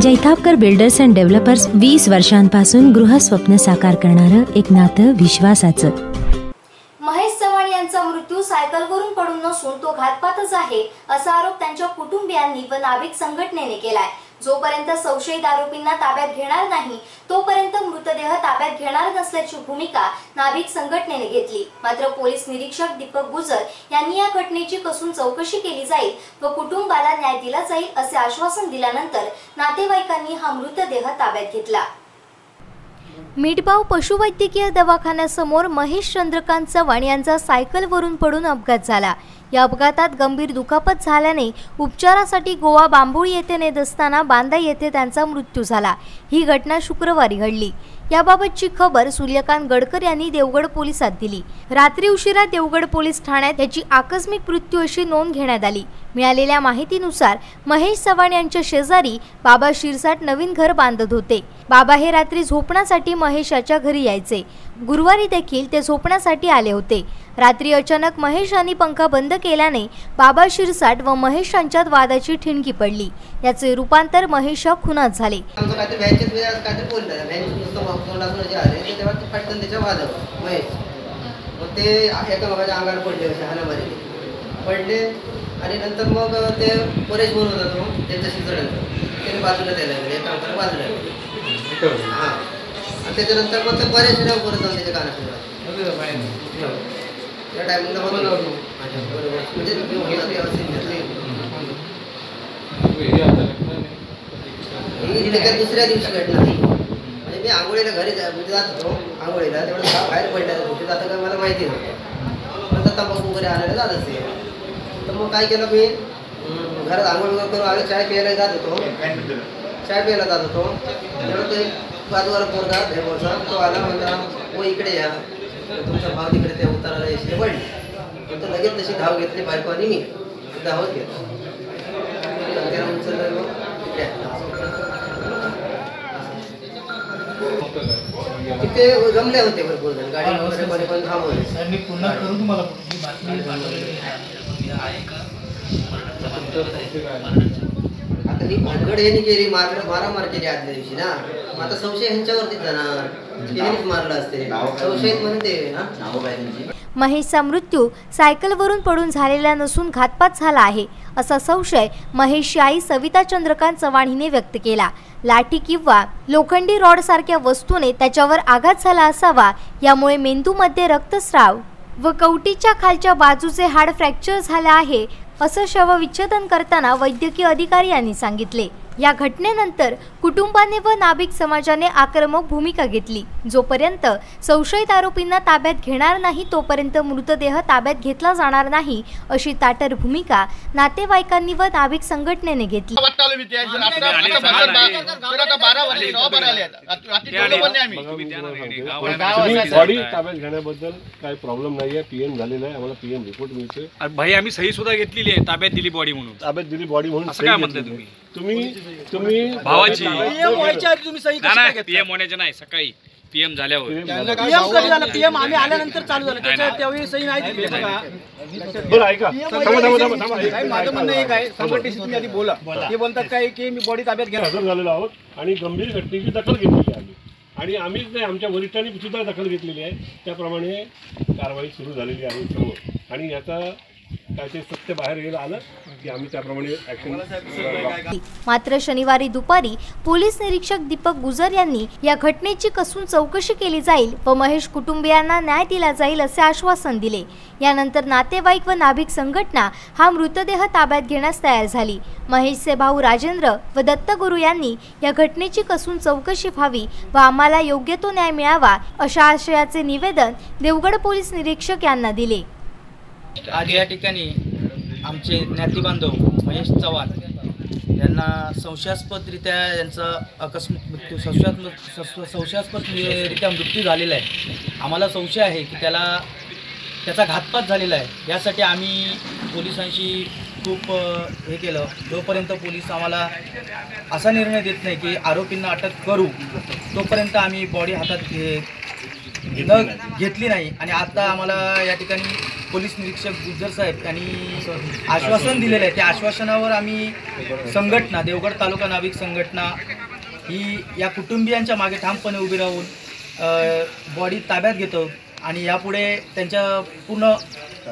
Jaitapkar builders and developers वीस वर्षांपासून गृहस्वप्न साकार करणारं एक नातं विश्वासाचं. महेश चव्हाण यांचा मृत्यू सायकलवरून पडून नसून तो घातपातच आहे असा आरोप त्यांच्या कुटुंबियांनी व नाभिक संघटनेने केलाय. जोपर्यंत संशयित आरोपींना ताब्यात घेणार नाही तोपर्यंत मृतदेह ताब्यात घेणार नसल्याची भूमिका नाभिक संघटनेने घेतली. मात्र पोलीस निरीक्षक दीपक गुजर यांनी या घटनेची कसून चौकशी केली जाईल व कुटुंबाला न्याय दिला जाईल असे आश्वासन दिल्यानंतर नातेवाईकांनी हा मृतदेह ताब्यात घेतला. मिठबाव पशुवैद्यकीय दवाखान्यासमोर महेश चंद्रकांत चव्हाण यांचा सायकलवरून पडून अपघात झाला. या अपघातात गंभीर दुखापत झाल्याने उपचारासाठी गोवा बांबोळी येथे नेत असताना बांदा येथे त्यांचा मृत्यू झाला. ही घटना शुक्रवारी घडली. याबाबतची खबर सूर्यकांत गडकर यांनी देवगड पोलिसात दिली. रात्री उशिरा देवगड पोलीस ठाण्यात याची आकस्मिक मृत्यू अशी नोंद घेण्यात आली. मिळालेल्या माहितीनुसार महेश चव्हाण यांच्या शेजारी बाबा शिरसाट नवीन घर बांधत होते. बाबा हे रात्री झोपण्यासाठी महेशाच्या घरी यायचे. गुरुवारी देखील ते झोपण्यासाठी आले होते. रात्री अचानक महेश यांनी पंखा बंद केल्याने बाबा शिरसाट व महेश यांच्यात वादाची ठिणगी पडली. याचे रूपांतर महेश खुनात झाले. ते एकामेकाच्या अंगावर पडले असे पडले आणि नंतर मग ते परेश म्हणून होता तो त्यांच्याशी चढलं त्याने बाजूला द्यायला लागले एका अंगाला बाजूला हां. आणि त्याच्यानंतर मग ते बरेच रेव करत जाऊन त्याच्या कानात त्या टायमिंगला मग म्हणजे ही दुसऱ्या दिवशी घडना म्हणजे मी आंघोळीला घरी म्हणजे जात होतो आंघोळीला. तेवढं का बाहेर पडल्या कुठे जातं का मला माहिती नव्हतं नंतर तंबाखू वगैरे आणायला जात असते तर मग काय केलं मी? घरात आंघोळ वगैरे करून आम्ही चाय प्यायला जात होतो. चाय प्यायला जात होतो. तेवढं ते बाजूला पोरगा भेमोरचा तो आला म्हणला ओ इकडे या. तुमचा भाव तिकडे त्या उताराला येशील पडली तर लगेच तशी धाव घेतली बायको आणि मी. धावत तिकडे तिथे जमले होते भरपूर जण. गाडी वगैरे पण थांबवले सर मी पुन्हा करू तुम्हाला बातमी आहे? का? ही भानगड यांनी केली मारामार केली आदल्या दिवशी ना. आता संशय जाणार मारलं असते. संशयित म्हणते हा? महेशचा मृत्यू सायकलवरून पडून झालेला नसून घातपात झाला आहे असा संशय महेशची आई सविता चंद्रकांत चव्हाण हिने व्यक्त केला. लाठी किंवा लोखंडी रॉड सारख्या वस्तूने त्याच्यावर आघात झाला असावा यामुळे मेंदूमध्ये रक्तस्राव व कवटीच्या खालच्या बाजूचे हाड फ्रॅक्चर झाले आहे असं शवविच्छेदन करताना वैद्यकीय अधिकारी यांनी सांगितले. या घटनेनंतर कुटुंबाने व नाभिक समाजाने आक्रमक भूमिका घेतली जोपर्यंत संशयित आरोपींना ताब्यात घेणार नाही तोपर्यंत मृतदेह ताब्यात घेतला जाणार नाही अशी ताटर भूमिका नातेवाईकांनी व नाभिक संघटनेने घेतली नाही तुम्ही ताब्यात घेण्याबद्दल काही प्रॉब्लेम नाहीये पीएम झालेला आहे आम्हाला पीएम रिपोर्ट मिळतोय अरे भाई आम्ही सही सुद्धा घेतलेली आहे ताब्यात दिली बॉडी म्हणून ताब्यात दिली बॉडी म्हणून असं काय म्हणताय घेतली. तुम्ही? तुम्ही तुम्ही भावाची ताब्यात- नाही नाही पीएम होण्याच्या नाही सकाळी पीएम झाल्यावर. PM. पीएम कधी झालं? पीएम आम्ही आल्यानंतर चालू झालं. त्याच्या. त्यावेळी सही नाही दिली. बघा. बरं ऐका. थांबा थांबा थांबा थांबा. साहेब, ऐका, माझं म्हणणं एक आहे. संघटनेशी तुम्ही आधी बोला. ते बोलतात काय की मी बॉडी ताब्यात घ्या हजर झालेलो आहोत आणि गंभीर घटनेची दखल घेतलेली आहे आणि आम्हीच नाही आमच्या वरिष्ठांनी सुद्धा दखल घेतलेली आहे. त्याप्रमाणे कारवाई सुरू झालेली आहे समोर. आणि याचा काय ते सत्य बाहेर येईल आलं. की आम्ही त्याप्रमाणे ऍक्शन मात्र शनिवारी दुपारी पोलीस निरीक्षक दीपक गुजर यांनी या घटनेची कसून चौकशी केली जाईल व महेश कुटुंबियांना न्याय दिला जाईल असे आश्वासन दिले. यानंतर नातेवाईक व नाभिक संघटना हा मृतदेह ताब्यात घेण्यास तयार झाली. महेशचे भाऊ राजेंद्र व दत्तगुरू यांनी या घटनेची कसून चौकशी व्हावी व आम्हाला योग्य तो न्याय मिळावा अशा आशयाचे निवेदन देवगड पोलीस निरीक्षक यांना दिले. आज या ठिकाणी आमचे ज्ञातीबांधव महेश चव्हाण यांना संशयास्पदरित्या यांचा आकस्मिक मृत्यू संशयात्मक संशयास्पदरित्या मृत्यू झालेला आहे. आम्हाला संशय आहे की त्याला त्याचा घातपात झालेला आहे. यासाठी आम्ही पोलिसांशी खूप हे केलं. जोपर्यंत पोलीस आम्हाला असा निर्णय देत नाही की आरोपींना अटक करू तोपर्यंत आम्ही बॉडी हातात घे न घेतली नाही. आणि आता आम्हाला या ठिकाणी पोलीस निरीक्षक गुज्जर साहेब यांनी आश्वासन दिलेलं आहे. त्या आश्वासनावर आम्ही संघटना देवगड तालुका नाविक संघटना ही या कुटुंबियांच्या मागे ठामपणे उभी राहून बॉडी ताब्यात घेतो. आणि यापुढे त्यांच्या पूर्ण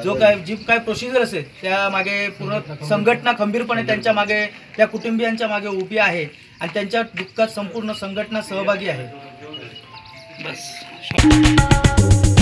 जो काय जी काय प्रोसिजर असेल त्या मागे पूर्ण संघटना खंबीरपणे त्यांच्या मागे त्या कुटुंबियांच्या मागे उभी आहे. आणि त्यांच्या दुःखात संपूर्ण संघटना सहभागी आहे. ます。